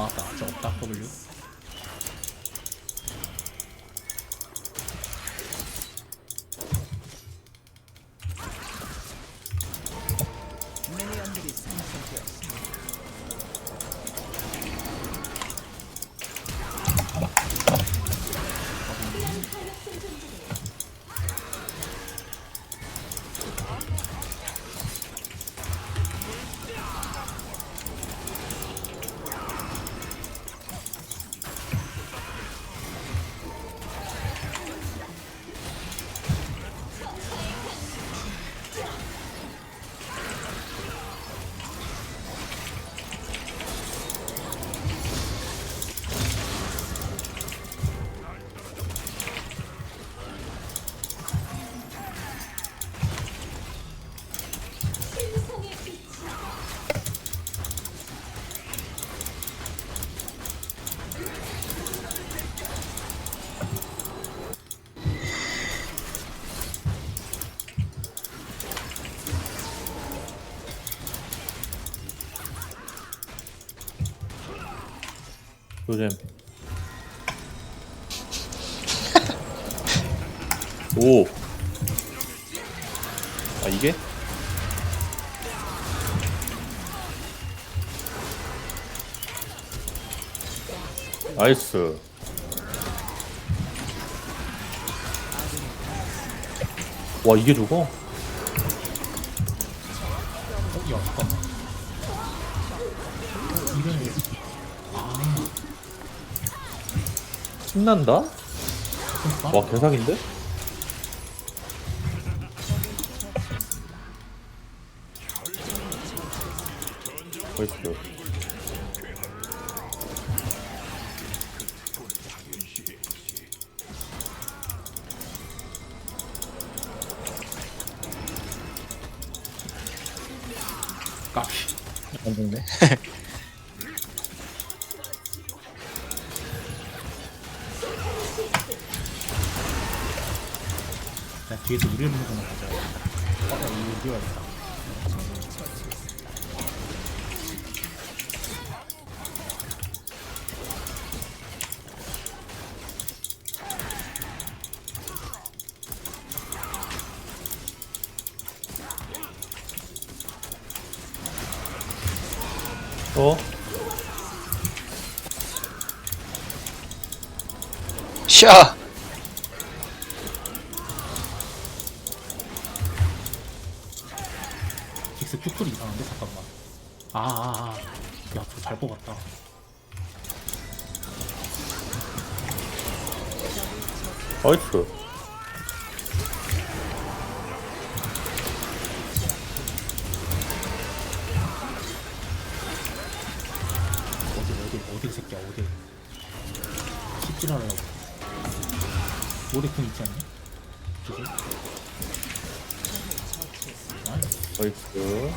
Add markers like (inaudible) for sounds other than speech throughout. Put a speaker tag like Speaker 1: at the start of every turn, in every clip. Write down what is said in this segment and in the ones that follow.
Speaker 1: 막았다. 저 없다. W.
Speaker 2: 요즘 (laughs) 오. 아 이게? 나이스. 와 이게 죽어?
Speaker 1: 어, 야, 잠깐만.
Speaker 2: 신난다? 와 개사기인데? 나이스.
Speaker 1: 까비.
Speaker 3: 안 죽네. (laughs)
Speaker 1: 뒤에서 이를 물고나 가자. 어, 야, 이거 뛰어야겠다.
Speaker 2: 어?
Speaker 3: 샤!
Speaker 1: 큐풀이 이상한데? 잠깐만. 아, 아, 아. 야, 저잘 뽑았다.
Speaker 2: 나이스.
Speaker 1: 어디, 어디, 어디 새끼야, 어디. 않아요. 오데쿤 있지 않니? 나이스.
Speaker 2: 나이스.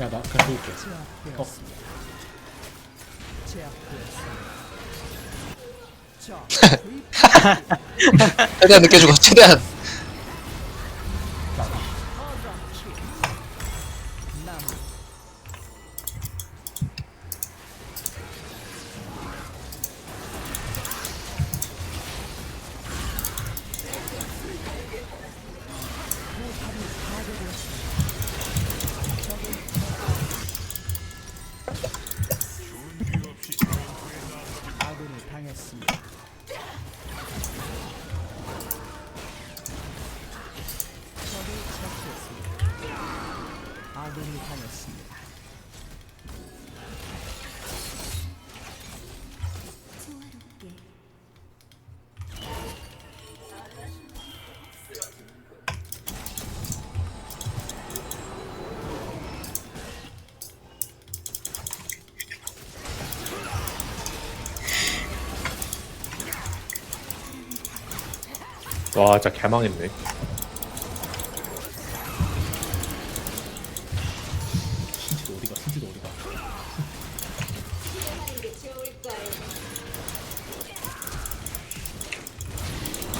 Speaker 1: 야, 나 그냥 볼게. 어,
Speaker 3: 최대한 늦게 죽어, 최대한.
Speaker 2: 와 진짜 개망했네.
Speaker 1: 신지도 어디가, 신지도 어디가.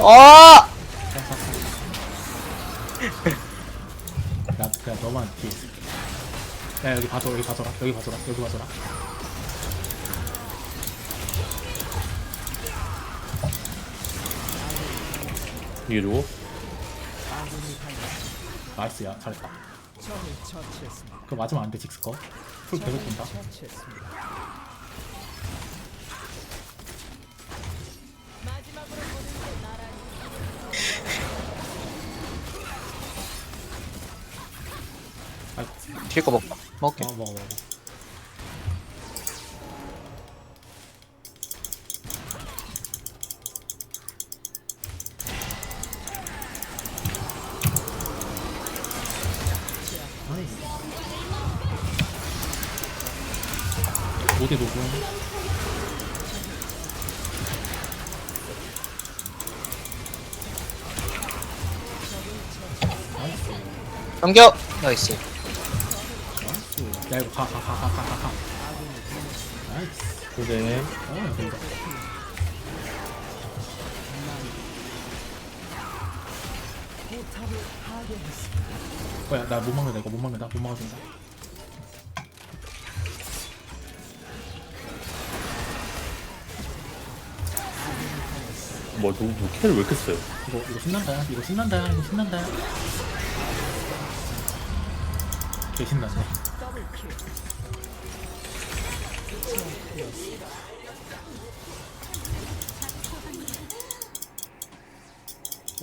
Speaker 3: 아!
Speaker 1: 나 그냥 너만 뒤에 있을게. 야 여기 봐줘 여기 봐줘라 여기 봐줘라 여기 봐줘라.
Speaker 2: 누구?
Speaker 1: 나이스야 잘했다. 그거 맞으면 안돼 직스커. 풀 계속 본다. 아이고
Speaker 3: 뒤에 거 먹자. 먹게.
Speaker 1: 어 먹어 먹어. 녹음 나이스
Speaker 3: 넘겨! 나이스.
Speaker 1: 나이스 야 이거 가가가가가 가가 나이스
Speaker 2: 고생.
Speaker 1: 어 된다 뭐야 나 못 막는다 이거 못 막는다 못 막아준다
Speaker 2: 뭐, 누구, 누구 캐를 왜 이렇게 써요?
Speaker 1: 이거 이거 신난다 이거 신난다 이거 신난다 개 신났네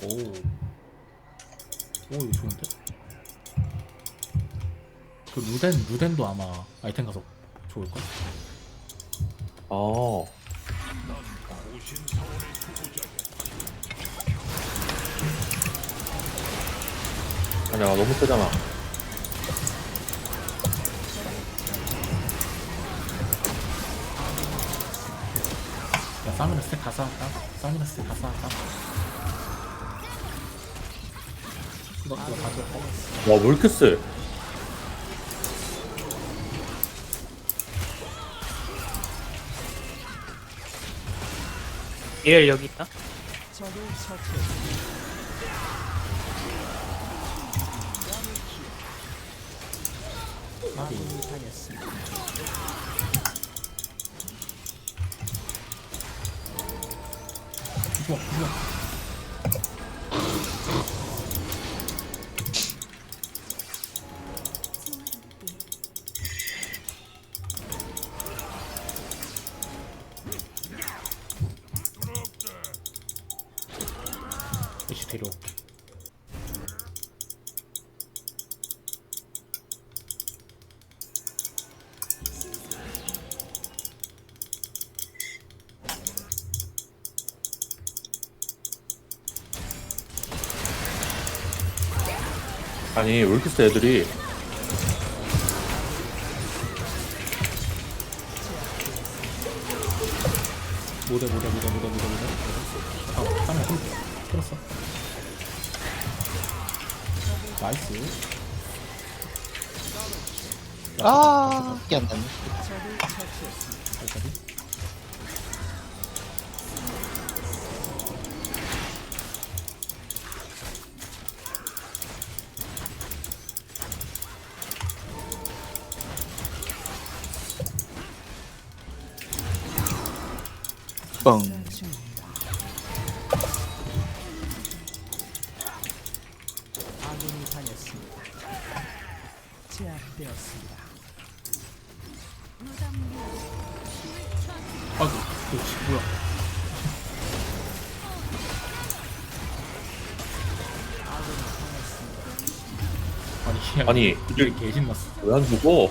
Speaker 1: 오. 오 이거 좋은데? 그 루덴 루덴도 아마 아이템 가서 좋을걸?
Speaker 2: 아. 아니야, 너무 세잖아.
Speaker 1: 야 사미너 스택 다 쌓았다 사미너 스택 다 쌓았다 이거 이거 가져 어?
Speaker 2: 와, 왜 이렇게 세?
Speaker 4: 얘 여기 있다.
Speaker 2: 아니, 왜 이렇게 세, 애들이?
Speaker 1: 모델 모델 모델 모델 모델 모델 아 땀을 흘 끌었어. 나이스.
Speaker 3: 아, 이게 안 나네.
Speaker 1: 여기까지 그렇지 뭐야 아니 이게 개신났어
Speaker 2: 왜안 죽어?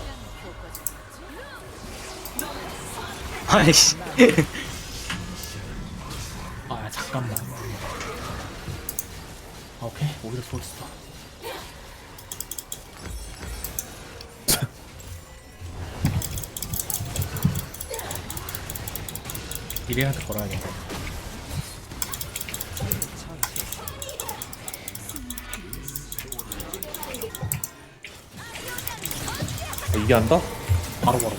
Speaker 4: 아이씨.
Speaker 1: 아 잠깐만 아, 오히려 좋았어 이래한테 걸어야겠다
Speaker 2: 아, 이게 한다?
Speaker 1: 바로 걸어.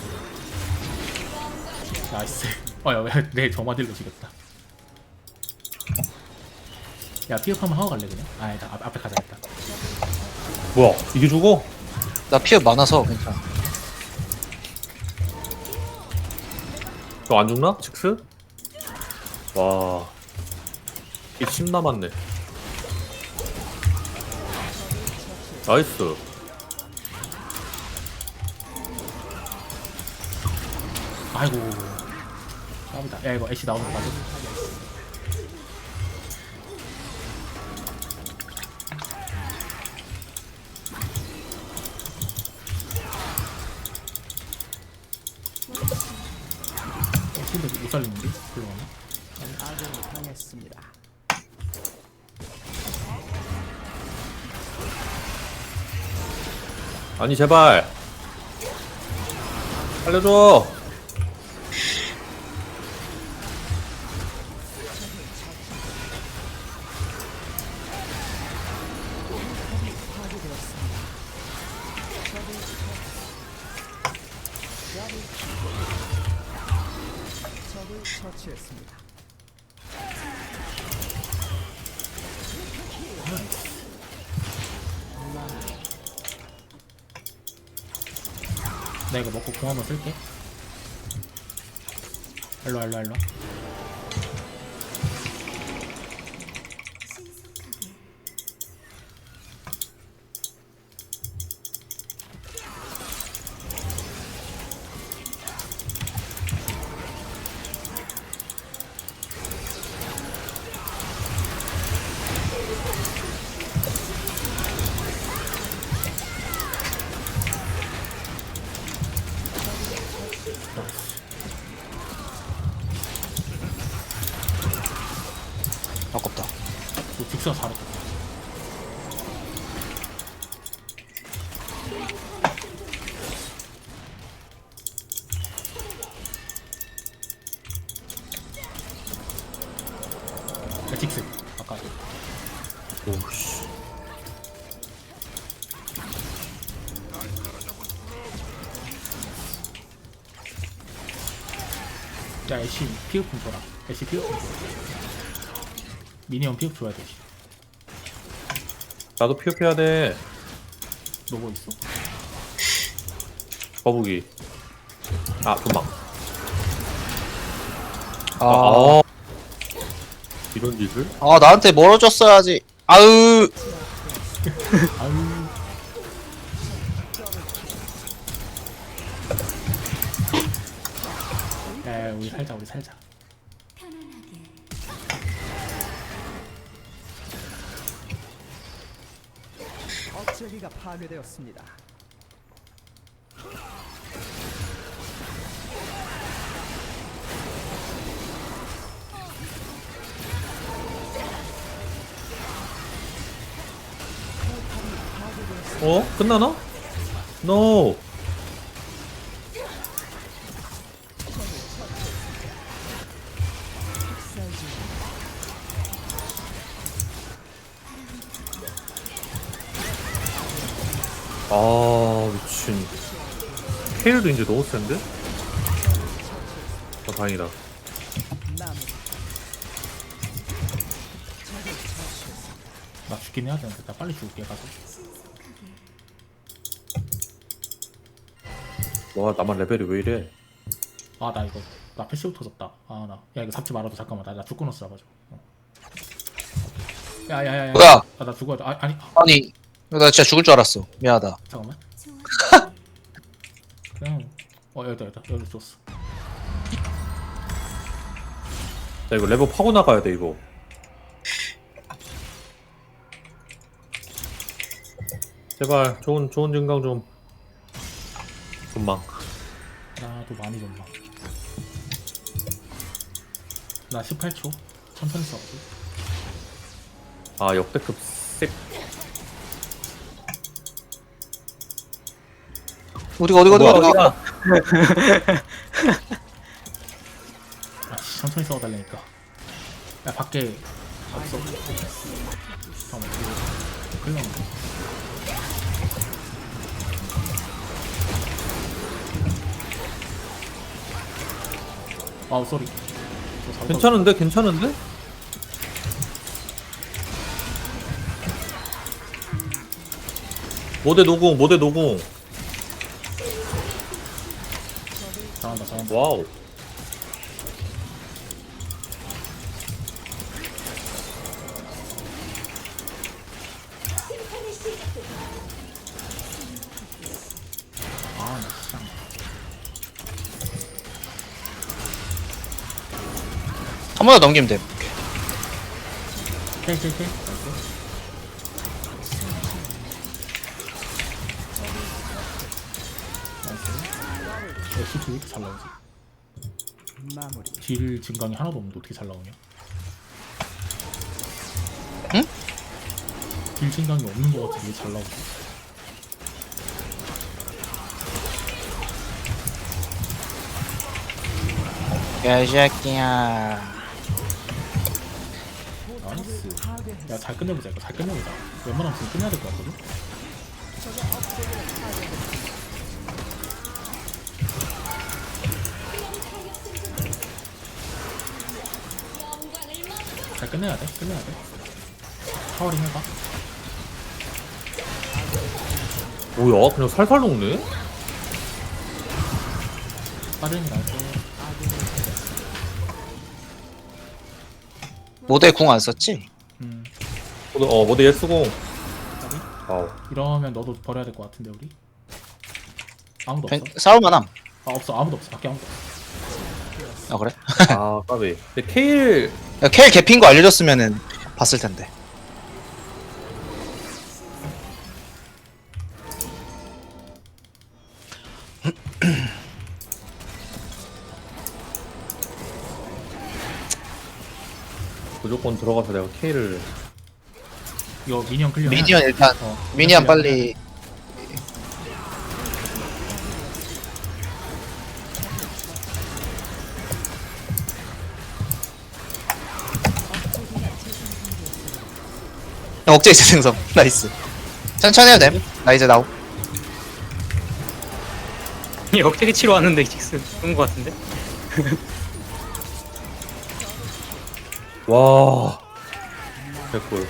Speaker 1: 나이스. (laughs) 어야 왜내 점화딜로 죽였다 야 피업 한번 하고 갈래 그냥? 아 일단 앞, 앞에 가자 일단
Speaker 2: 뭐야 이게 죽어?
Speaker 3: 나 피해 많아서 괜찮아.
Speaker 2: 너안 죽나? 칙스? 와. 이10 남았네. 나이스.
Speaker 1: 아이고 깜이다 야 이거 애쉬 나오는 거 맞아?
Speaker 5: 아니
Speaker 2: 제발. 살려줘.
Speaker 5: 처치했습니다.
Speaker 1: 이거 먹고 공 한번 쓸게. 일로와 일로와 일로와 잘했다 야 빅스. 아까.
Speaker 2: 오씨.
Speaker 1: 야 애쉬 피흡품 줘라. 애쉬 피흡품 줘 미니언 피흡 줘야 돼
Speaker 2: 나도 피업해야 돼.
Speaker 1: 너뭐 있어?
Speaker 2: 거북이. 아 금방.
Speaker 3: 아,
Speaker 2: 아. 이런 짓을?
Speaker 3: 아 나한테 멀어졌어야지. 아으.
Speaker 1: 아유 야, 야 우리 살자 우리 살자
Speaker 5: 억제기가 파괴되었습니다.
Speaker 2: 어? 끝나나? No. 아 미친. 케일도 이제 너무 센데? 아 다행이다.
Speaker 1: 남나 죽긴 해야 되는데 나 빨리 죽을게 가서.
Speaker 2: 와 나만 레벨이 왜 이래?
Speaker 1: 아 나 이거 나 패시브 터졌다. 아 나 야 이거 잡지 말아도 잠깐만. 나, 나 죽고 넣었어 잡아줘 어. 야야야야.
Speaker 3: 뭐야?
Speaker 1: 아, 나 죽어야 돼. 아, 아니.
Speaker 3: 아니 나 진짜 죽을 줄 알았어. 미안하다.
Speaker 1: 잠깐만. (laughs) 그냥 어 여기다 여기다. 여기 줬어.
Speaker 2: 자 이거 레벨 파고 나가야 돼 이거. 제발 좋은 좋은 증강 좀. 금방
Speaker 1: 나도 많이 줬나 나 18초. 천천히 써가지고
Speaker 2: 아 역대급 색
Speaker 3: 어디가 어디가 어디가 어디가
Speaker 1: 아씨 천천히 싸워달라니까. 야 밖에 없어. 잠깐만 이거 큰일 났네 아우 쏘리.
Speaker 2: 괜찮은데? 괜찮은데? 모대 노공 모대 노공.
Speaker 1: 잘한다 잘한다.
Speaker 2: 와우.
Speaker 1: 아나 진짜.
Speaker 3: 한 번 더 넘기면 돼.
Speaker 1: 케이 케이 케이 역시 왜 이렇게 잘 나오지?
Speaker 5: 마무리.
Speaker 1: 딜 증강이 하나도 없는데 어떻게 잘 나오냐?
Speaker 3: 응?
Speaker 1: 딜 증강이 없는 거 같은데 왜 잘 나오지?
Speaker 3: 개새끼야.
Speaker 1: 나이스 야 잘 끝내보자 이거 잘 끝내보자 웬만하면 지금 끝내야 될 것 같거든? 잘 끝내야 돼 끝내야 돼. 타워링 해봐.
Speaker 2: 뭐야? 그냥 살살 녹네?
Speaker 1: 빠르니 나이스
Speaker 3: 모델 궁 안 썼지?
Speaker 1: 음.
Speaker 2: 모대, 어 모대 예스공
Speaker 1: 까비?
Speaker 2: 와우.
Speaker 1: 이러면 너도 버려야 될 것 같은데 우리? 아무도 없어?
Speaker 3: 괜- 싸울 만함.
Speaker 1: 아 없어. 아무도 없어. 밖에 아무도 없어
Speaker 3: 아 그래?
Speaker 2: 아 까비 근데 케일
Speaker 3: 야, 켈 개핀 거 알려줬으면은 봤을 텐데. (clears throat)
Speaker 2: 무조건 들어가서 내가 케일을
Speaker 1: 이거 미니언 클리어
Speaker 3: 미니언 일단
Speaker 1: 어,
Speaker 3: 미니언 빨리 억제 있어 생성. (laughs) 나이스. 천천히 해도 됨나 이제 나오.
Speaker 4: 역대기 치러 왔는데 직스 그런 거 같은데? (laughs)
Speaker 2: 와. 개꿀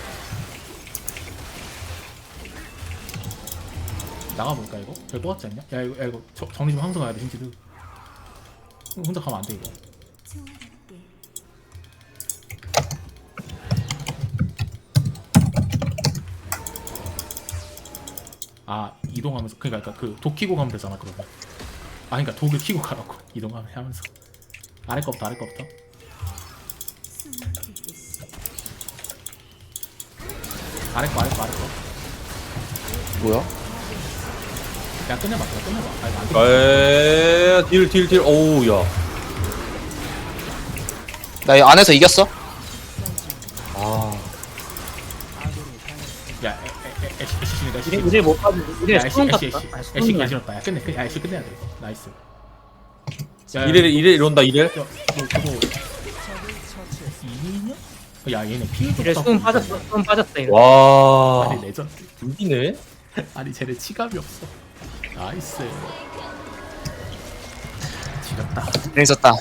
Speaker 1: 나가볼까 이거? 될것 같지 않냐? 야 이거, 야, 이거 저, 정리 좀 하면서 가야 돼 힌지드. 혼자 가면 안 돼 이거 아 이동하면서 그러니까 그 독 키고 가면 되잖아 그러면. 아 그러니까 독을 키고 가라고. (laughs) 이동하면 하면서. 아래 거부터 아래 거부터. 아래 거 아래 거 아래 거.
Speaker 3: 뭐야?
Speaker 1: 그냥 끝내봐 그냥 끝내봐. 아 이거 안 돼.
Speaker 2: 에딜딜딜. 오우 야.
Speaker 3: 나 이 안에서 이겼어?
Speaker 4: 이래 이래 못 가지
Speaker 1: 애쉬,
Speaker 4: 수능 같다
Speaker 1: 애쉬.
Speaker 4: 아,
Speaker 1: 애쉬
Speaker 4: 수능이야.
Speaker 1: 개지렸다. 야, 끝내, 끝, 야, 애쉬 끝내야 돼. 나이스. 야,
Speaker 2: 이래 이래 이런다 이래
Speaker 1: 야, 뭐, 그거. 이냐? 야, 얘네 피해도
Speaker 4: 이래
Speaker 1: 없다고.
Speaker 4: 수능 빠졌어 수능 빠졌어 이래
Speaker 2: 와
Speaker 1: 아니, 레전드.
Speaker 2: 이기네
Speaker 1: 아니, 쟤네 치감이 없어. 나이스. 지렸다.
Speaker 3: 재밌었다